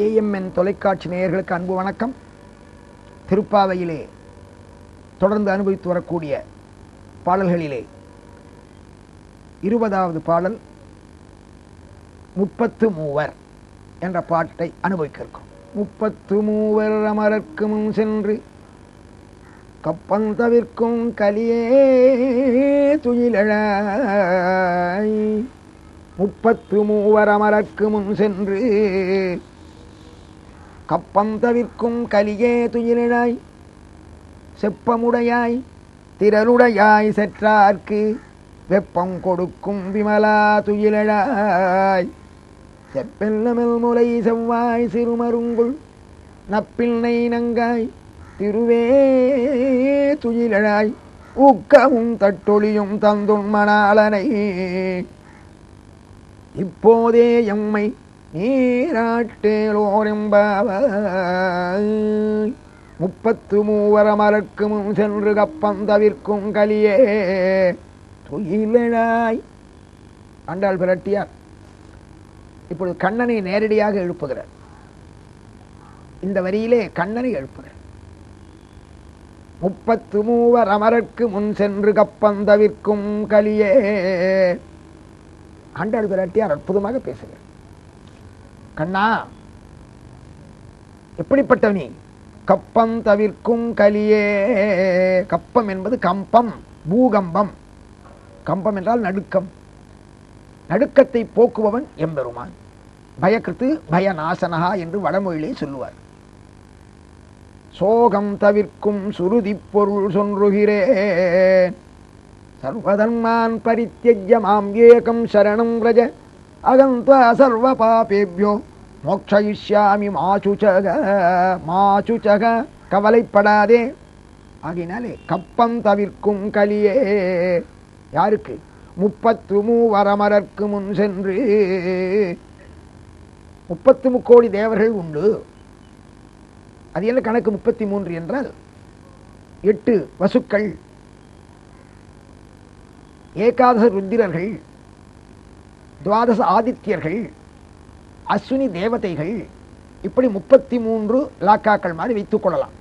AMN தொலைக்காட்சி நேயர்களுக்கு அன்பு வணக்கம். திருப்பாவையிலே தொடர்ந்து அனுபவித்து வரக்கூடிய பாடல்களிலே இருபதாவது பாடல் முப்பத்து மூவர் என்ற பாட்டை அனுபவிக்க இருக்கும் முப்பத்து மூவர் அமரர்க்கு முன் சென்று கப்பம் தவிர்க்கும் கலியே துயிலழாய். முப்பத்து மூவர் அமரர்க்கு முன் சென்று கப்பந்தவிற்கும் கலியே துயிலழாய் செப்பமுடையாய் திரளுடையாய் செற்றார்க்கு வெப்பம் கொடுக்கும் விமலா துயிலழாய். செப்பெல்லமில் முலை செவ்வாய் சிறுமருங்குள் நப்பிள்ளை நங்காய் திருவே துயிலழாய். ஊக்கமும் தட்டொழியும் தந்துன் மணாளனை. இப்போதே எம்மை நீராட்டேலோரெம்பாவாய் முப்பத்து மூவரமரக்கு முன் சென்று கப்பம் தவிர்க்கும் கலியே தொயிலாய் ஆண்டாள் பிரட்டியார் இப்பொழுது கண்ணனை நேரடியாக எழுப்புகிறார். இந்த வரியிலே கண்ணனை எழுப்புகிறார். முப்பத்து மூவர் அமரர்க்கு முன் சென்று கப்பந்தவிற்கும் கலியே ஆண்டாள் பிராட்டியார் அற்புதமாக பேசுகிறார். கண்ணா. எப்படிப்பட்ட நீ கப்பம் தவிர்க்கும் கலியே. கப்பம் என்பது கம்பம் பூகம்பம். கம்பம் என்றால் நடுக்கம். நடுக்கத்தை போக்குபவன் எம்பெருமான். பயக்கிருத்து பயநாசனகா என்று வடமொழியிலே சொல்லுவார். சோகம் தவிர்க்கும் சுருதி பொருள் சொல்லுகிறேன் சர்வதன்மான் பரித்தியஜ்ய மாம் ஏகம் சரணம் ரஜ. அகந்த சர்வ பாபேபியோ மோக்ஷயிஷ்யாமி மாசுச்சக மாசுச்சக கவலைப்படாதே ஆகினாலே கப்பம் தவிர்க்கும் கலியே யாருக்கு? முப்பத்து மூவரமரர்க்கு முன் சென்று। முப்பத்து முக்கோடி தேவர்கள் உண்டு. அது என்ன கணக்கு முப்பத்தி மூன்று என்றால்? எட்டு வசுக்கள். ஏகாதச ருத்திரர்கள் துவாதச ஆதித்யர்கள் அஸ்வினி தேவதைகள் இப்படி முப்பத்தி மூன்று லாக்காக்கள் மாதிரி வைத்துக் கொள்ளலாம்.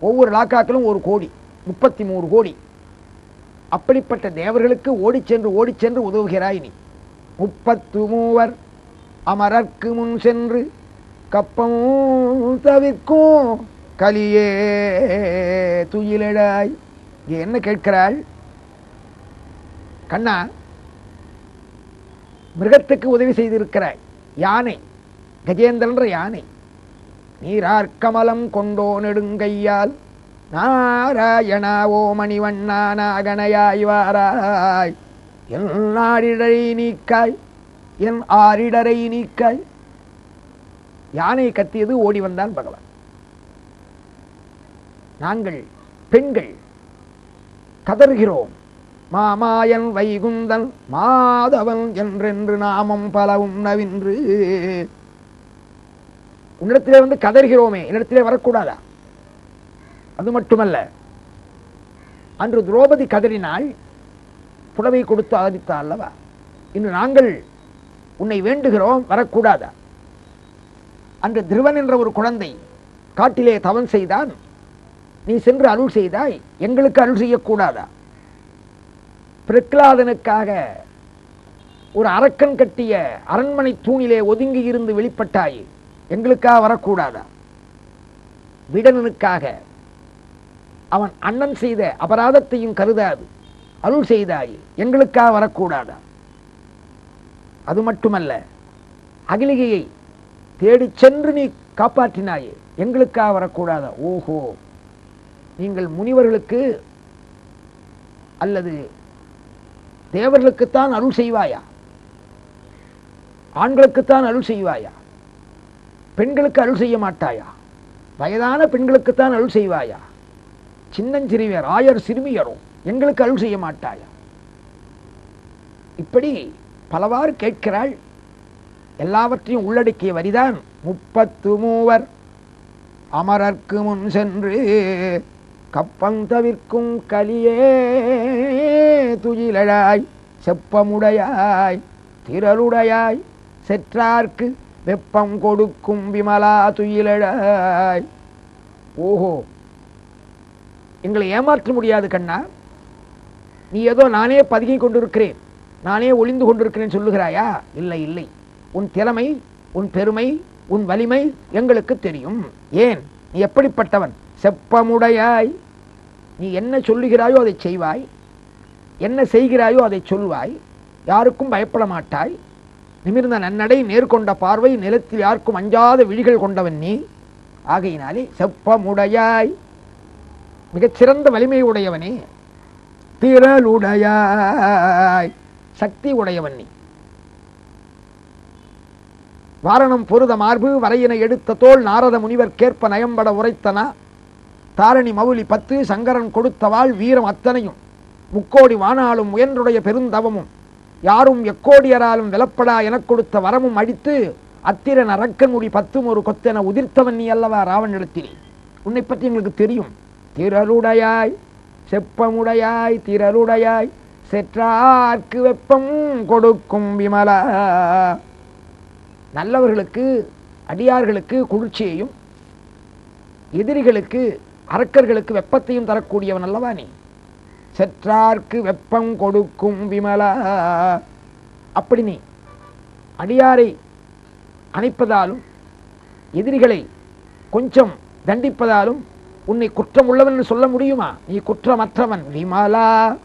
ஒவ்வொரு லாக்காக்களும் ஒரு கோடி முப்பத்தி மூணு கோடி. அப்படிப்பட்ட தேவர்களுக்கு ஓடிச்சென்று சென்று சென்று உதவுகிறாய் நீ. முப்பத்து மூவர் அமரர்க்கு முன் சென்று கப்பமும் தவிர்க்கும் கலியே துயிலடாய் இங்கே என்ன கேட்கிறாள்? கண்ணா மிருகத்துக்கு உதவி செய்திருக்கிறாய் யானை கஜேந்திரன்ற யானை நீரார் கமலம் கொண்டோ நெடுங்கையால் நாராயணாவோ மணிவண்ணா நாகனையாய் வாராய் என் நாடிடரை நீக்காய் என் ஆரிடரை நீக்காய். யானை கத்தியது ஓடி வந்தான் பகவான். நாங்கள் பெண்கள் கதறுகிறோம். மாமாயன் வைகுந்தன் மாதவன் என்றென்று நாமம் பல உண்ணவின்று. உன்னிடத்திலே வந்து கதறுகிறோமே என்னிடத்திலே வரக்கூடாதா? அது மட்டுமல்ல அன்று துரோபதி கதறினால் புடவை கொடுத்து ஆதரித்தா அல்லவா? இன்று நாங்கள் உன்னை வேண்டுகிறோம் வரக்கூடாதா? அன்று திருவன் என்ற ஒரு குழந்தை காட்டிலே தவன் செய்தான் நீ சென்று அருள் செய்தாய் எங்களுக்கு அருள் செய்யக்கூடாதா? பிரகலாதனுக்காக ஒரு அரக்கன் கட்டிய அரண்மனை தூணிலே ஒதுங்கி இருந்து வெளிப்பட்டாய். எங்களுக்காக வரக்கூடாதா? விடனனுக்காக அவன் அண்ணன் செய்த அபராதத்தையும் கருதாது. அருள் செய்தாய் எங்களுக்காக வரக்கூடாதா? அது மட்டுமல்ல அகிலிகையை தேடி சென்று நீ காப்பாற்றினாயே எங்களுக்காக வரக்கூடாதா? ஓஹோ நீங்கள் முனிவர்களுக்கு அல்லது தேவர்களுக்குத்தான் அருள் செய்வாயா? ஆண்களுக்குத்தான் அருள் செய்வாயா? பெண்களுக்கு அருள் செய்ய மாட்டாயா? வயதான பெண்களுக்குத்தான் அருள் செய்வாயா? சின்னஞ்சிறியர் ஆயர் சிறுமியரோ எங்களுக்கு அருள் செய்ய மாட்டாயா? இப்படி பலவாறு கேட்கிறாள். எல்லாவற்றையும் உள்ளடக்கிய வரிதான் முப்பத்து மூவர். அமரர்க்கு முன் சென்று கப்பந்தவிற்கும் கலியே. துயிலழாய் செப்பமுடையாய் திரளுடையாய் செற்றார்க்கு வெப்பம் கொடுக்கும் விமலா துயிலழாய். ஓஹோ எங்களை ஏமாற்ற முடியாது கண்ணா. நீ ஏதோ நானே பதுங்கிக் கொண்டிருக்கிறேன் நானே ஒளிந்து கொண்டிருக்கிறேன் சொல்லுகிறாயா? இல்லை இல்லை. உன் திறமை உன் பெருமை உன் வலிமை எங்களுக்கு தெரியும். ஏன்? நீ எப்படிப்பட்டவன்? செப்பமுடையாய். நீ என்ன சொல்லுகிறாயோ அதை செய்வாய். என்ன செய்கிறாயோ அதை சொல்வாய். யாருக்கும் பயப்பட மாட்டாய். நிமிர்ந்த நன்னடை நேர்கொண்ட பார்வை நிலத்தில் யாருக்கும் அஞ்சாத விழிகள் கொண்டவன் நீ. ஆகையினாலே செப்பமுடையாய். மிகச்சிறந்த வலிமை உடையவனே. திரளுடையாய் சக்தி உடையவன் நீ. வாரணம் பொருத மார்பு வரையினை எடுத்த தோல் நாரத முனிவர் கேற்ப நயம்பட உரைத்தனா. தாரணி மவுலி பத்து சங்கரன் கொடுத்தவாள் வீரம் அத்தனையும். முக்கோடி வானாலும் முயன்றுடைய பெருந்தவமும் யாரும் எக்கோடியராலும் விலப்படா எனக் கொடுத்த வரமும் அடித்து அத்திரன் அரக்கன் முடி பத்தும் ஒரு கொத்தென உதிர்த்தவன் நீ அல்லவா ராவணிடத்திலே உன்னை பற்றி எங்களுக்கு தெரியும். திரளுடையாய் செப்பமுடையாய் திரளுடையாய் செற்றார்க்கு வெப்பம் கொடுக்கும் விமலா. நல்லவர்களுக்கு அடியார்களுக்கு குளிர்ச்சியையும் எதிரிகளுக்கு அரக்கர்களுக்கு வெப்பத்தையும் தரக்கூடியவன் அல்லவா நீ? செற்றார்க்கு வெப்பம் கொடுக்கும் விமலா. அப்படி நீ அடியாரை அணைப்பதாலும் எதிரிகளை கொஞ்சம் தண்டிப்பதாலும் உன்னை குற்றம் உள்ளவன் என்று சொல்ல முடியுமா? நீ குற்றமற்றவன் விமலா.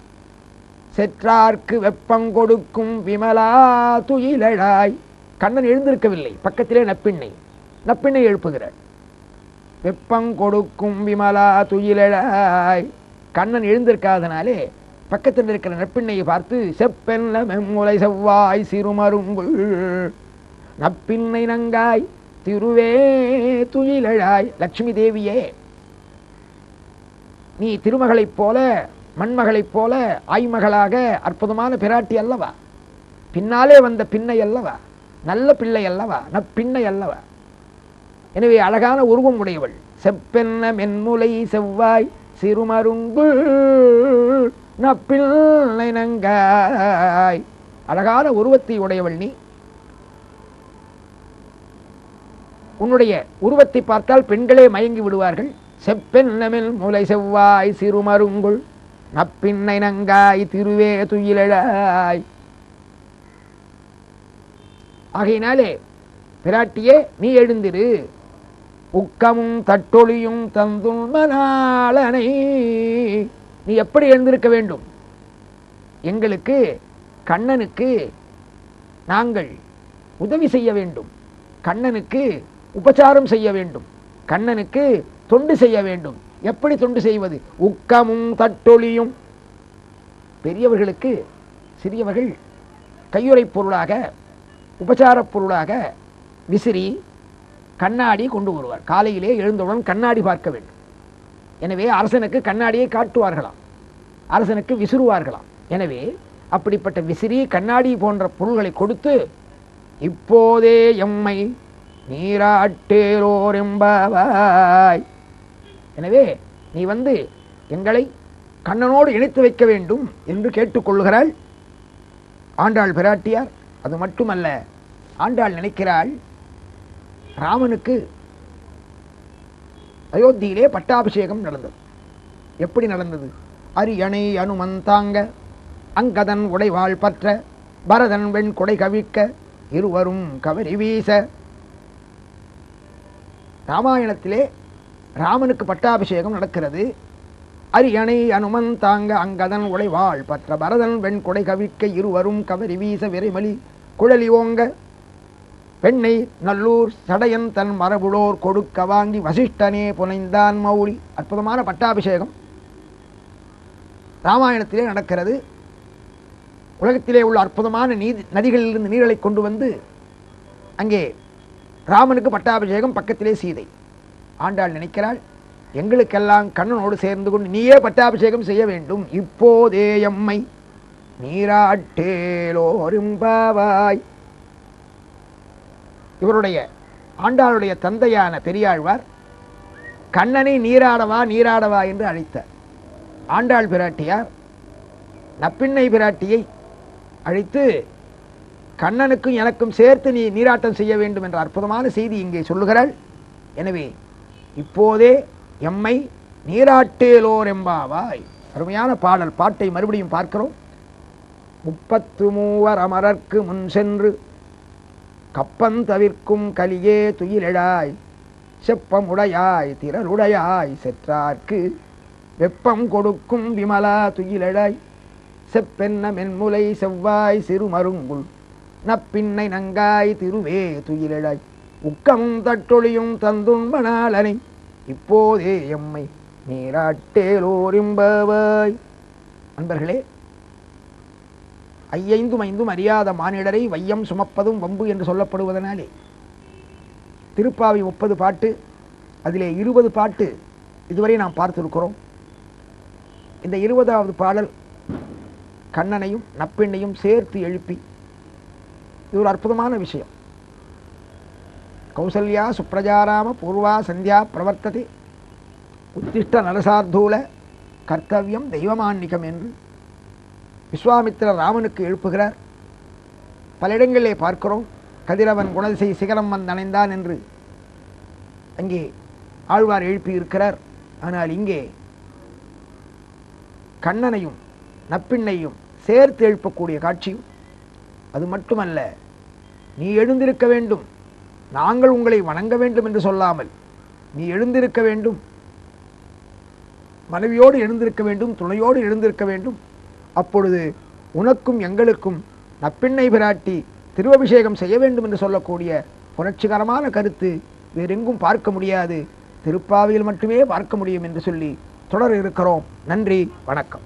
செற்றார்க்கு வெப்பம் கொடுக்கும் விமலா துயிலழாய். கண்ணன் எழுந்திருக்கவில்லை பக்கத்திலே நப்பிண்ணை. நப்பிண்ணை எழுப்புகிறாள். வெப்பம் கொடுக்கும் விமலா துயிலழாய். கண்ணன் எழுந்திருக்காதனாலே பக்கத்தில் இருக்கிற நப்பிண்ணையை பார்த்து செப்பென்ன மெம்முலை செவ்வாய் சிறுமருங்குள் நப்பின்னை நங்காய் திருவே துயிலழாய். லட்சுமி தேவியே நீ திருமகளைப் போல மண்மகளைப் போல ஆய்மகளாக அற்புதமான பிராட்டி அல்லவா? பின்னாலே வந்த பின்னை அல்லவா? நல்ல பிள்ளை அல்லவா? நப்பின்னை அல்லவா? எனவே அழகான உருவம் உடையவள். செப்பென்ன மென்முலை செவ்வாய் சிறுமருங்கு நப்பிள்ளை நங்காய் அழகான உருவத்தை உடையவள் நீ. உன்னுடைய உருவத்தை பார்த்தால் பெண்களே மயங்கி விடுவார்கள். செப்பென்னமில் முலை செவ்வாய் சிறுமருங்குள் நப்பின்னை நங்காய் திருவே துயிலழாய். ஆகையினாலே பிராட்டியே நீ எழுந்திரு. உக்கமும் தட்டொழியும் தந்துண்மனாளனை நீ எப்படி எழுந்திருக்க வேண்டும்? எங்களுக்கு கண்ணனுக்கு நாங்கள் உதவி செய்ய வேண்டும். கண்ணனுக்கு உபச்சாரம் செய்ய வேண்டும். கண்ணனுக்கு தொண்டு செய்ய வேண்டும். எப்படி தொண்டு செய்வது? உக்கமும் தட்டொழியும் பெரியவர்களுக்கு சிறியவர்கள் கையுறைப் பொருளாக உபச்சாரப் பொருளாக விசிறி கண்ணாடி கொண்டு வருவார். காலையிலே எழுந்தவுடன் கண்ணாடி பார்க்க வேண்டும். எனவே அரசனுக்கு கண்ணாடியை காட்டுவார்களாம். அரசனுக்கு விசிறுவார்களாம். எனவே அப்படிப்பட்ட விசிறி கண்ணாடி போன்ற பொருள்களை கொடுத்து இப்போதே எம்மை நீராட்டேரோர் என்பவாய் எனவே நீ வந்து எங்களை கண்ணனோடு இணைத்து வைக்க வேண்டும் என்று கேட்டுக்கொள்கிறாள். ஆண்டாள் பிராட்டியார் அது மட்டுமல்ல ஆண்டாள் நினைக்கிறாள் ராமனுக்கு அயோத்தியிலே பட்டாபிஷேகம் நடந்தது. எப்படி நடந்தது? அரியணை அனுமந்தாங்க அங்கதன் உடைவாள் பற்ற பரதன் வெண் கொடை கவிக்க இருவரும் கவரி வீச. ராமாயணத்திலே ராமனுக்கு பட்டாபிஷேகம் நடக்கிறது. அரியணை அனுமன் தாங்க அங்கதன் உடைவாள் பற்ற பரதன் வெண் கொடை கவிக்க இருவரும் கவரி வீச விரைமலி குழலி ஓங்க பெண்ணை நல்லூர் சடையன் தன் மரபுளோர் கொடுக்க வாங்கி வசிஷ்டனே புனைந்தான் மௌலி. அற்புதமான பட்டாபிஷேகம். ராமாயணத்திலே நடக்கிறது. உலகத்திலே உள்ள அற்புதமான நீதி நதிகளிலிருந்து நீர்களை கொண்டு வந்து அங்கே ராமனுக்கு பட்டாபிஷேகம் பக்கத்திலே சீதை. ஆண்டாள் நினைக்கிறாள் எங்களுக்கெல்லாம் கண்ணனோடு சேர்ந்து கொண்டு நீயே பட்டாபிஷேகம் செய்ய வேண்டும். இப்போதே எம்மை நீராட்டேலோரும்பாவாய் இவருடைய ஆண்டாளுடைய தந்தையான பெரியாழ்வார் கண்ணனை நீராடவா நீராடவா என்று அழைத்தார் ஆண்டாள் பிராட்டியார் நப்பிண்ணை பிராட்டியை அழைத்து கண்ணனுக்கும் எனக்கும் சேர்த்து நீ நீராட்டம் செய்ய வேண்டும் என்ற அற்புதமான செய்தி இங்கே சொல்லுகிறாள். எனவே இப்போதே எம்மை நீராட்டேலோர் எம்பாவாய் அருமையான பாடல். பாட்டை மறுபடியும் பார்க்கிறோம். முப்பத்து மூவர் அமரர்க்கு முன் சென்று கப்பம் தவிர்க்கும் கலியே துயிலெழாய் செப்பமுடையாய் திரளுடையாய் செற்றார்க்கு வெப்பம் கொடுக்கும் விமலா துயிலெழாய் செப்பென்ன மென்முலை செவ்வாய் சிறுமருங்குள் நப்பின்னை நங்காய் திருவே துயிலெழாய். உக்கமும் தட்டொழியும் தந்துண்பனாலனை இப்போதே எம்மை நீராட்டேலோரிம்பவாய் அன்பர்களே ஐயைந்தும் ஐந்தும் அறியாத மானிடரை வையம் சுமப்பதும் வம்பு என்று சொல்லப்படுவதனாலே. திருப்பாவி முப்பது பாட்டு அதிலே இருபது பாட்டு இதுவரை நாம் பார்த்திருக்கிறோம். இந்த இருபதாவது பாடல் கண்ணனையும் நப்பெண்ணையும் சேர்த்து எழுப்பி இது ஒரு அற்புதமான விஷயம். கௌசல்யா சுப்ரஜாராம பூர்வா சந்தியா பிரவர்த்ததி. உத்திஷ்ட நரசார்தூல கர்த்தவியம் தெய்வமான்னிகம் என்று. விஸ்வாமித்திரர் ராமனுக்கு எழுப்புகிறார். பல இடங்களிலே பார்க்கிறோம். கதிரவன் குணதிசை சிகரம் வந்தணைந்தான் என்று அங்கே ஆழ்வார் எழுப்பி இருக்கிறார் ஆனால் இங்கே கண்ணனையும் நப்பிண்ணையும் சேர்த்து எழுப்பக்கூடிய காட்சியும் அது மட்டுமல்ல நீ எழுந்திருக்க வேண்டும். நாங்கள் உங்களை வணங்க வேண்டும் என்று சொல்லாமல் நீ எழுந்திருக்க வேண்டும். மனைவியோடு எழுந்திருக்க வேண்டும் துணையோடு எழுந்திருக்க வேண்டும். அப்பொழுது உனக்கும் எங்களுக்கும் நப்பிண்ணை பிராட்டி திருவபிஷேகம் செய்ய வேண்டும் என்று சொல்லக்கூடிய புரட்சிகரமான கருத்து வேறெங்கும் பார்க்க முடியாது. திருப்பாவையில் மட்டுமே பார்க்க முடியும் என்று சொல்லி தொடர் இருக்கிறோம். நன்றி வணக்கம்.